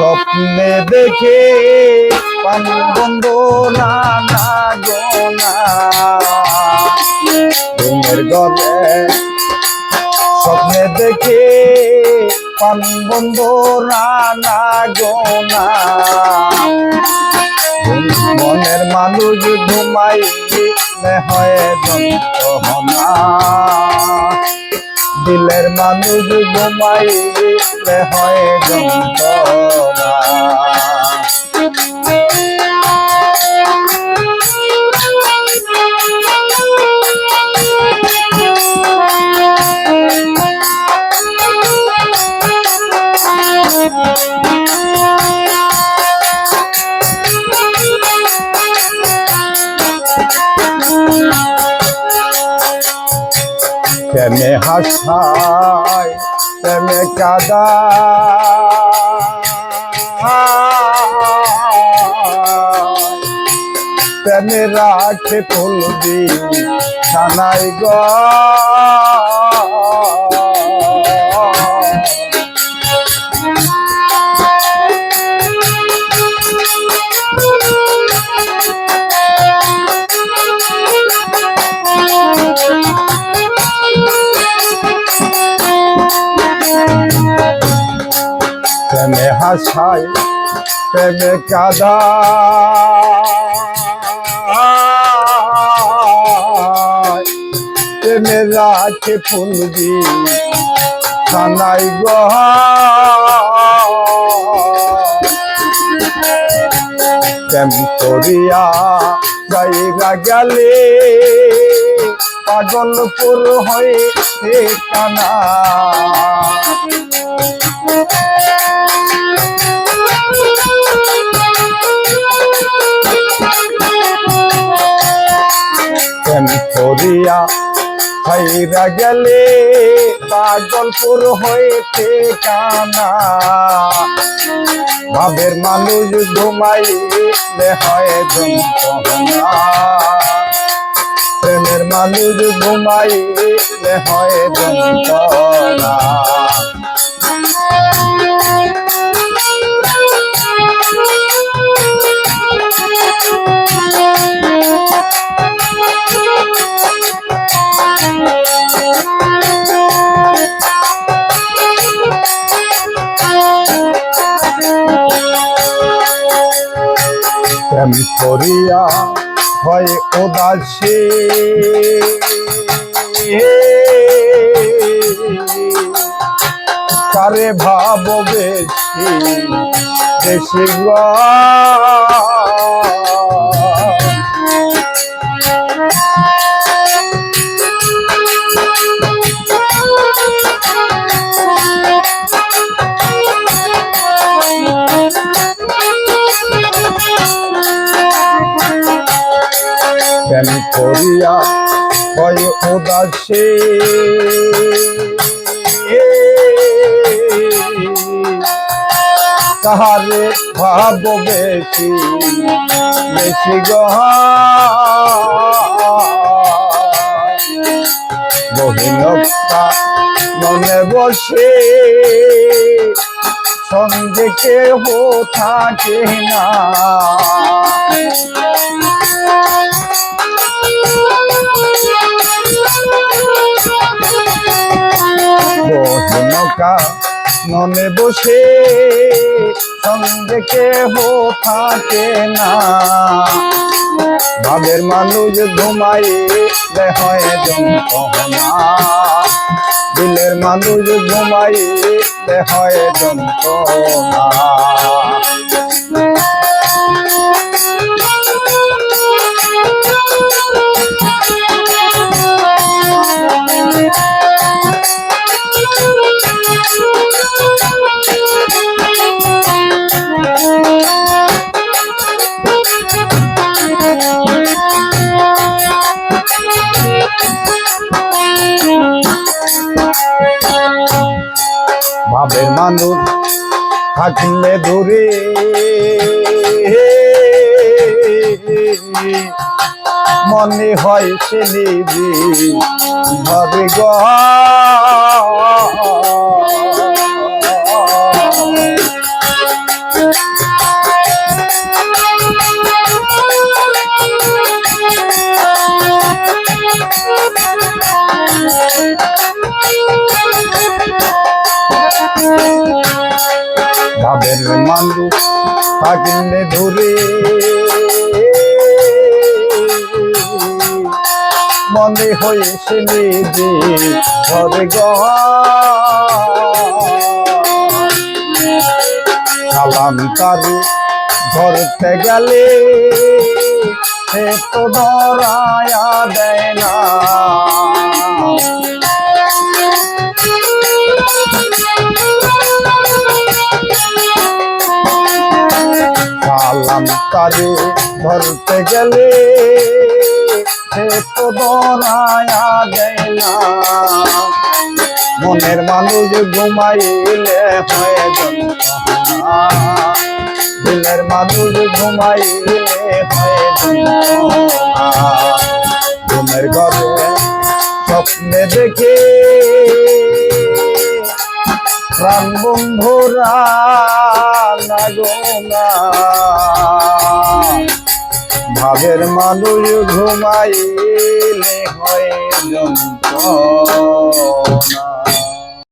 স্বপ্নে দেখে পান বন্ধ না গোনা। ঘুমের ঘরে স্বপ্নে দেখে পান বন্ধ না গোনা। মনের মানুষ ঘুমাইলে হয় দিলের মানুষ ঘুমাইলে হয় যন্ত্রণা প্রেমে হাসায় প্রেমে কাদা। প্রেমে রাখে ফুলবি সানাই গ। হাসায় প্রেমে কাদা। প্রেমে রাখে ফুলবি ছানাই গ। প্রেম করিয়া যাইরা গেলে পাগলপুর হয়ে কানা। করিয়া হাইরা গেলে পাগলপুর হইতে কানা। ভাবের মানুষ ঘুমাইলে হয় প্রেমের মানুষ ঘুমাইলে হয় যন্ত্রণা প্রেম করিয়া হয় উদাসী। কারে ভাব বেশি বেশি উদাসী কাহারে ভাব বেশি বেশি গহা। বহিনকা মনে বসে সঙ্গে কেহ থাকে না। মনে বসে সঙ্গে কেহ থাকে না। ভাবের মানুষ ঘুমাই হয় যন্ত্রণা দিলের মানুষ ঘুমাই দেহয় যন্ত্রণা ভাবের মানুষ থাকলে দূরে। মনে হয় সে নিবি ভাবে গ ভাবের মানুষ থাকিলে ধরে মনে হয়েছে নিজে ঘরে সালাম তারে ধরতে গেলে সে তো ধরায়া দেয় না। গেলে তো ধরায়া দেয় না। মনের মানুষ ঘুমাইলে হয়ে দিনের মানুষ ঘুমাইলে হয়ে ঘুমের ঘরে স্বপ্নে দেখে প্রাণ বন্ধুরা না। ভাবের মানুষ ঘুমাইলে হয় যন্ত্রণা।